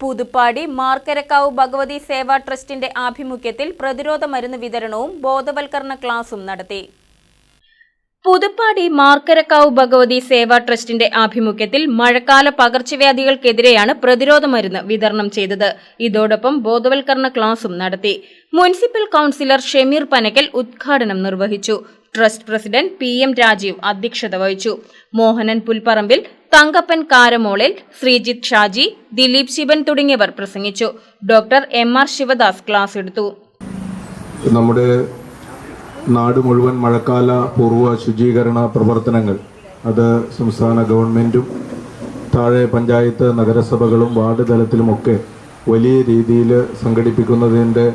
പുതുപ്പാടി മാർക്കരക്കാവ് ഭഗവതി സേവാ ട്രസ്റ്റിന്റെ ആഭിമുഖ്യത്തിൽ പ്രതിരോധ മരുന്ന് വിതരണവും ബോധവൽക്കരണ ക്ലാസും നടത്തി. പുതുപ്പാടി മാർക്കരക്കാവ് ഭഗവതി സേവാ ട്രസ്റ്റിന്റെ ആഭിമുഖ്യത്തിൽ മഴക്കാല പകർച്ചവ്യാധികൾക്കെതിരെയാണ് പ്രതിരോധ മരുന്ന് വിതരണം ചെയ്തത്. ഇതോടൊപ്പം ബോധവൽക്കരണ ക്ലാസും നടത്തി. മുനിസിപ്പൽ കൌൺസിലർ ഷെമീർ പനക്കൽ ഉദ്ഘാടനം നിർവഹിച്ചു. Trust president P M Rajeev അധ്യക്ഷത വഹിച്ചു. മോഹനൻ പുൽപ്പറമ്പിൽ തങ്കപ്പൻ കാരമോളിൽ ശ്രീജിത്ത് ഷാജി ദിലീപ് ശിവൻ തുടങ്ങിയവർ പ്രസംഗിച്ചു. Doctor M R Sivadas class എടുത്തു. നമ്മുടെ നാട് മുഴുവൻ മഴക്കാല പൂർവ ശുചീകരണ പ്രവർത്തനങ്ങൾ അത് സംസ്ഥാന ഗവൺമെന്റും താഴെ പഞ്ചായത്ത് നഗരസഭകളും വാർഡ് തലത്തിലുമൊക്കെ വലിയ രീതിയിൽ സംഘടിപ്പിക്കുന്നതിന്റെ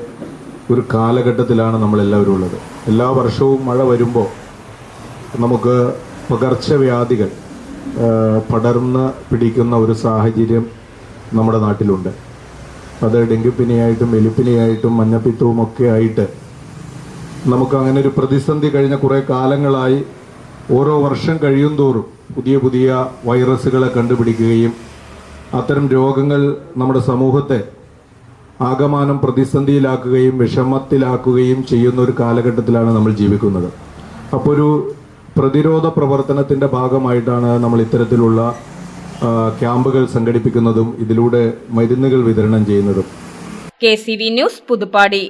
ഒരു കാലഘട്ടത്തിലാണ് നമ്മളെല്ലാവരും ഉള്ളത്. എല്ലാ വർഷവും മഴ വരുമ്പോൾ നമുക്ക് പകർച്ചവ്യാധികൾ പടർന്ന് പിടിക്കുന്ന ഒരു സാഹചര്യം നമ്മുടെ നാട്ടിലുണ്ട്. അത് ഡെങ്കിപ്പനിയായിട്ടും എലിപ്പനിയായിട്ടും മഞ്ഞപ്പിത്തവും ഒക്കെ ആയിട്ട് നമുക്ക് അങ്ങനെ ഒരു പ്രതിസന്ധി കഴിഞ്ഞ കുറേ കാലങ്ങളായി ഓരോ വർഷം കഴിയും തോറും പുതിയ പുതിയ വൈറസുകളെ കണ്ടുപിടിക്കുകയും അത്തരം രോഗങ്ങൾ നമ്മുടെ സമൂഹത്തെ ആകമാനം പ്രതിസന്ധിയിലാക്കുകയും വിഷമത്തിലാക്കുകയും ചെയ്യുന്ന ഒരു കാലഘട്ടത്തിലാണ് നമ്മൾ ജീവിക്കുന്നത്. അപ്പോൾ ഒരു പ്രതിരോധ പ്രവർത്തനത്തിന്റെ ഭാഗമായിട്ടാണ് നമ്മൾ ഇത്തരത്തിലുള്ള ക്യാമ്പുകൾ സംഘടിപ്പിക്കുന്നതും ഇതിലൂടെ മരുന്നുകൾ വിതരണം ചെയ്യുന്നതും. K C V news Puthuppadi.